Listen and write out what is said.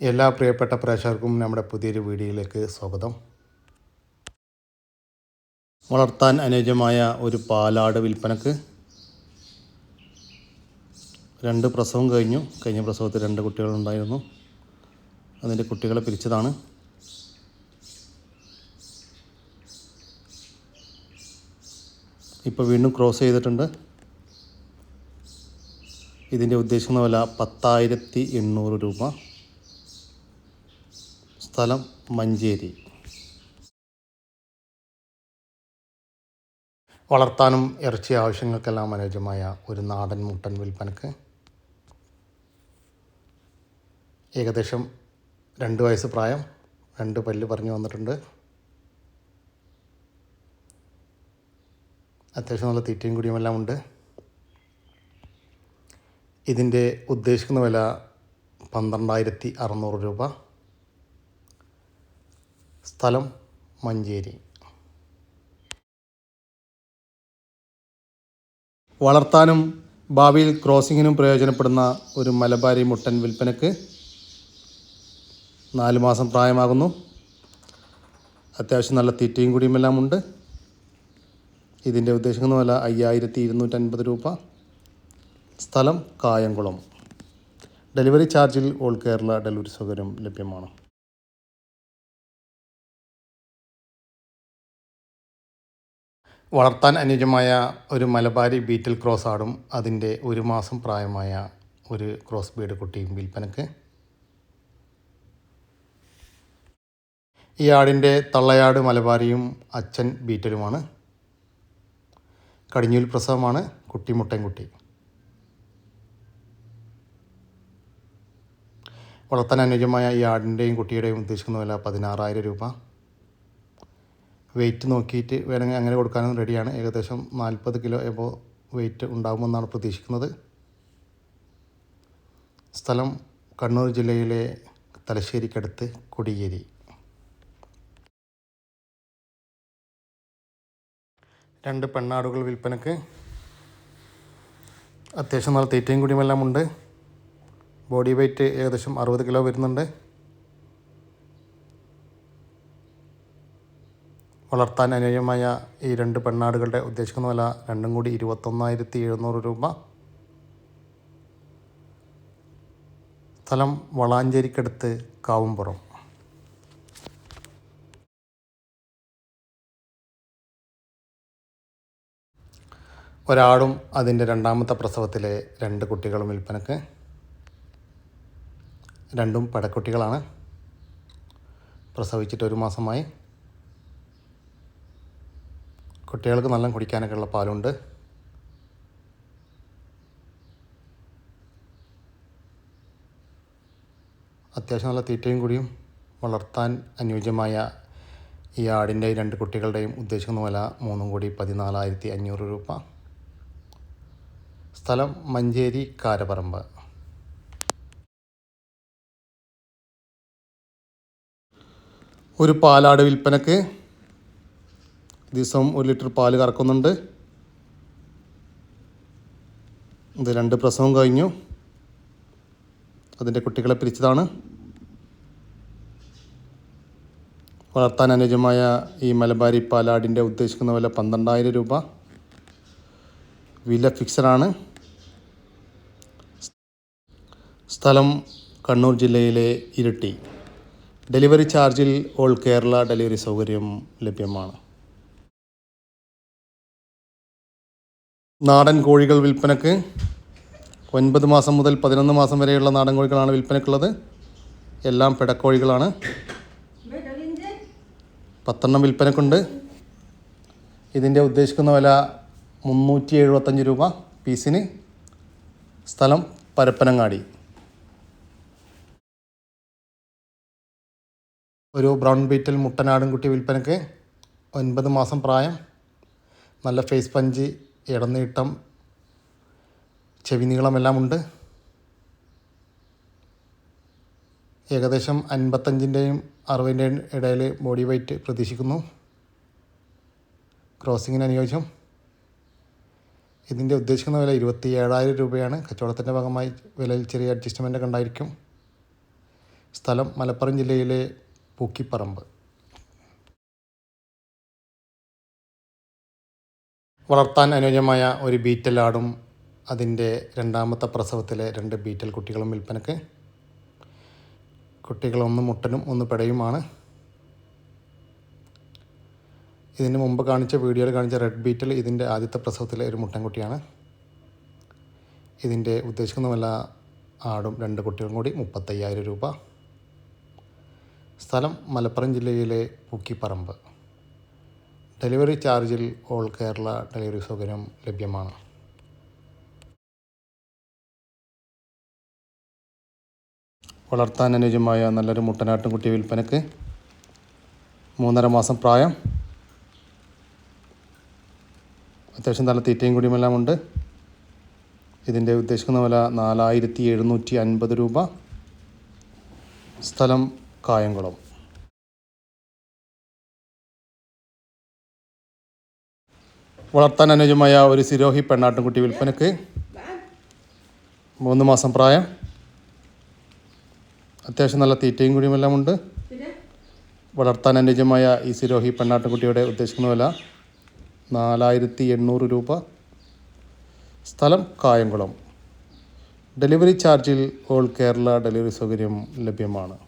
എല്ലാ പ്രിയപ്പെട്ട പ്രേക്ഷകർക്കും നമ്മുടെ പുതിയൊരു വീഡിയോയിലേക്ക് സ്വാഗതം. വളർത്താൻ അനുയോജ്യമായ ഒരു പാലാട് വിൽപ്പനക്ക് രണ്ട് പ്രസവം കഴിഞ്ഞു. കഴിഞ്ഞ പ്രസവത്തിൽ രണ്ട് കുട്ടികളുണ്ടായിരുന്നു. അതിന്റെ കുട്ടികളെ പിരിച്ചതാണ്. ഇപ്പോൾ വീണ്ടും ക്രോസ് ചെയ്തിട്ടുണ്ട്. ഇതിന്റെ ഉദ്ദേശിക്കുന്ന വില പത്തായിരത്തി എണ്ണൂറ് രൂപ. സ്ഥലം മഞ്ചേരി. വളർത്താനും ഇറച്ചി ആവശ്യങ്ങൾക്കെല്ലാം അനുയോജ്യമായ ഒരു നാടൻ മുട്ടൻ വിൽപ്പനക്ക് ഏകദേശം രണ്ട് വയസ്സ് പ്രായം രണ്ട് പല്ല് പറഞ്ഞു വന്നിട്ടുണ്ട്. അത്യാവശ്യം നല്ല തീറ്റയും കുടിയുമെല്ലാം ഉണ്ട്. ഇതിന്റെ ഉദ്ദേശിക്കുന്ന വില പന്ത്രണ്ടായിരത്തി അറുന്നൂറ് രൂപ. സ്ഥലം മഞ്ചേരി. വളർത്താനും ഭാവിയിൽ ക്രോസിങ്ങിനും പ്രയോജനപ്പെടുന്ന ഒരു മലബാരി മുട്ടൻ വിൽപ്പനക്ക് നാല് മാസം പ്രായമാകുന്നു. അത്യാവശ്യം നല്ല തീറ്റയും കുടിയുമെല്ലാം ഉണ്ട്. ഇതിന്റെ ഉദ്ദേശിക്കുന്ന വില അയ്യായിരത്തി ഇരുന്നൂറ്റൻപത് രൂപ. സ്ഥലം കായംകുളം. ഡെലിവറി ചാർജിൽ ഓൾ കേരള ഡെലിവറി സൗകര്യം ലഭ്യമാണ്. വളർത്താൻ അനുയോജ്യമായ ഒരു മലബാരി ബീറ്റിൽ ക്രോസ് ആടും അതിന്റെ ഒരു മാസം പ്രായമായ ഒരു ക്രോസ് ബീഡ് കുട്ടിയും വിൽപ്പനക്ക്. ഈ ആടിന്റെ തള്ളയാട് മലബാരിയും അച്ഛൻ ബീറ്റലുമാണ്. കടിഞ്ഞൂൽ പ്രസവമാണ് കുട്ടി മുട്ടൻ കുട്ടി. വളർത്താൻ അനുയോജ്യമായ ഈ ആടിന്റെയും കുട്ടിയുടെയും ഉദ്ദേശിക്കുന്ന വില പതിനാറായിരം രൂപ. വെയിറ്റ് നോക്കിയിട്ട് വേണമെങ്കിൽ അങ്ങനെ കൊടുക്കാനും റെഡിയാണ് ഏകദേശം നാൽപ്പത് കിലോ എബോ വെയിറ്റ് ഉണ്ടാകുമെന്നാണ് പ്രതീക്ഷിക്കുന്നത്. സ്ഥലം കണ്ണൂർ ജില്ലയിലെ തലശ്ശേരിക്കടുത്ത് കൊടിയേരി. രണ്ട് പെണ്ണാടുകൾ വിൽപ്പനക്ക് അത്യാവശ്യം നല്ല തീറ്റയും കുടിയുമെല്ലാം ഉണ്ട്. ബോഡി വെയ്റ്റ് ഏകദേശം അറുപത് കിലോ വരുന്നുണ്ട്. വളർത്താൻ അനുയോജ്യമായ ഈ രണ്ട് പെണ്ണാടുകളുടെ ഉദ്ദേശിക്കുന്ന വില രണ്ടും കൂടി ഇരുപത്തൊന്നായിരത്തി എഴുന്നൂറ് രൂപ. സ്ഥലം വളാഞ്ചേരിക്കടുത്ത് കാവുംപുറം. ഒരാടും അതിന്റെ രണ്ടാമത്തെ പ്രസവത്തിലെ രണ്ട് കുട്ടികളും വിൽപ്പനക്ക്. രണ്ടും പടക്കുട്ടികളാണ്. പ്രസവിച്ചിട്ട് ഒരു മാസമായി. കുട്ടികൾക്ക് നല്ല കുടിക്കാനൊക്കെ ഉള്ള പാലുണ്ട്. അത്യാവശ്യം നല്ല തീറ്റയും കൂടിയും വളർത്താൻ അനുയോജ്യമായ ഈ ആടിന്റെ രണ്ട് കുട്ടികളുടെയും ഉദ്ദേശിക്കുന്ന വില മൂന്നും കൂടി പതിനാലായിരത്തി അഞ്ഞൂറ് രൂപ. സ്ഥലം മഞ്ചേരി കാരപറമ്പ്. ഒരു പാലാട് വിൽപ്പനക്ക് ദിവസം ഒരു ലിറ്റർ പാൽ കറക്കുന്നുണ്ട്. ഇത് രണ്ട് പ്രസവം കഴിഞ്ഞു. അതിന്റെ കുട്ടികളെ പിരിച്ചതാണ്. വളർത്താൻ അനുയോജ്യമായ ഈ മലബാരി പാലാടിന്റെ ഉദ്ദേശിക്കുന്ന വില പന്ത്രണ്ടായിരം രൂപ. വില ഫിക്സഡാണ്. സ്ഥലം കണ്ണൂർ ജില്ലയിലെ ഇരിട്ടി. ഡെലിവറി ചാർജിൽ ഓൾ കേരള ഡെലിവറി സൗകര്യം ലഭ്യമാണ്. നാടൻ കോഴികൾ വിൽപ്പനക്ക് ഒൻപത് മാസം മുതൽ പതിനൊന്ന് മാസം വരെയുള്ള നാടൻ കോഴികളാണ് വിൽപ്പനക്കുള്ളത്. എല്ലാം പിടക്കോഴികളാണ്. പത്തെണ്ണം വിൽപ്പനക്കുണ്ട്. ഇതിന്റെ ഉദ്ദേശിക്കുന്ന വില മുന്നൂറ്റി എഴുപത്തഞ്ച് രൂപ പീസിന്. സ്ഥലം പരപ്പനങ്ങാടി. ഒരു ബ്രൗൺ ബീറ്റിൽ മുട്ടനാടൻകുട്ടി വിൽപ്പനക്ക് ഒൻപത് മാസം പ്രായം. നല്ല ഫേസ് പഞ്ച് ഇടനീട്ടം ചെവി നീളമെല്ലാം ഉണ്ട് ഏകദേശം അൻപത്തഞ്ചിന്റെയും അറുപതിന്റെയും ഇടയിൽ ബോഡി വെയ്റ്റ് പ്രതീക്ഷിക്കുന്നു. ക്രോസിങ്ങിന് അനുയോജ്യം. ഇതിന്റെ ഉദ്ദേശിക്കുന്ന വില ഇരുപത്തി ഏഴായിരം രൂപയാണ്. കച്ചവടത്തിന്റെ ഭാഗമായി വിലയിൽ ചെറിയ അഡ്ജസ്റ്റ്മെന്റ് ഉണ്ടായിരിക്കും. സ്ഥലം മലപ്പുറം ജില്ലയിലെ പൂക്കിപ്പറമ്പ്. വളർത്താൻ അനുയോജ്യമായ ഒരു ബീറ്റൽ ആടും അതിന്റെ രണ്ടാമത്തെ പ്രസവത്തിലെ രണ്ട് ബീറ്റൽ കുട്ടികളും വിൽപ്പനക്ക്. കുട്ടികളൊന്ന് മുട്ടനും ഒന്ന് പിടയുമാണ്. ഇതിന് മുമ്പ് കാണിച്ച വീഡിയോയിൽ കാണിച്ച റെഡ് ബീറ്റൽ ഇതിന്റെ ആദ്യത്തെ പ്രസവത്തിലെ ഒരു മുട്ടൻകുട്ടിയാണ് ഇതിന്റെ ഉദ്ദേശിക്കുന്ന വില ആടും രണ്ട് കുട്ടികളും കൂടി മുപ്പത്തയ്യായിരം രൂപ. സ്ഥലം മലപ്പുറം ജില്ലയിലെ പൂക്കിപ്പറമ്പ്. ഡെലിവറി ചാർജിൽ ഓൾ കേരള ഡെലിവറി സൗകര്യം ലഭ്യമാണ്. വളർത്താൻ അനുയോജ്യമായ നല്ലൊരു മുട്ടനാട്ടുംകുട്ടി വിൽപ്പനക്ക് മൂന്നര മാസം പ്രായം. അത്യാവശ്യം നല്ല തീറ്റയും കൂടിയുമെല്ലാം ഉണ്ട്. ഇതിന്റെ ഉദ്ദേശിക്കുന്ന വില നാലായിരത്തി എഴുന്നൂറ്റി അൻപത് രൂപ. സ്ഥലം കായംകുളം. വളർത്താൻ അനുജമായ ഒരു സിരോഹി പെണ്ണാട്ടുംകുട്ടി വിൽപ്പനക്ക് മൂന്ന് മാസം പ്രായം. അത്യാവശ്യം നല്ല തീറ്റയും കൂടിയുമെല്ലാം ഉണ്ട്. വളർത്താൻ അനുജമായ ഈ സിരോഹി പെണ്ണാട്ടുംകുട്ടിയുടെ ഉദ്ദേശിക്കുന്ന വില നാലായിരത്തി എണ്ണൂറ് രൂപ. സ്ഥലം കായംകുളം. ഡെലിവറി ചാർജിൽ ഓൾ കേരള ഡെലിവറി സൗകര്യം ലഭ്യമാണ്.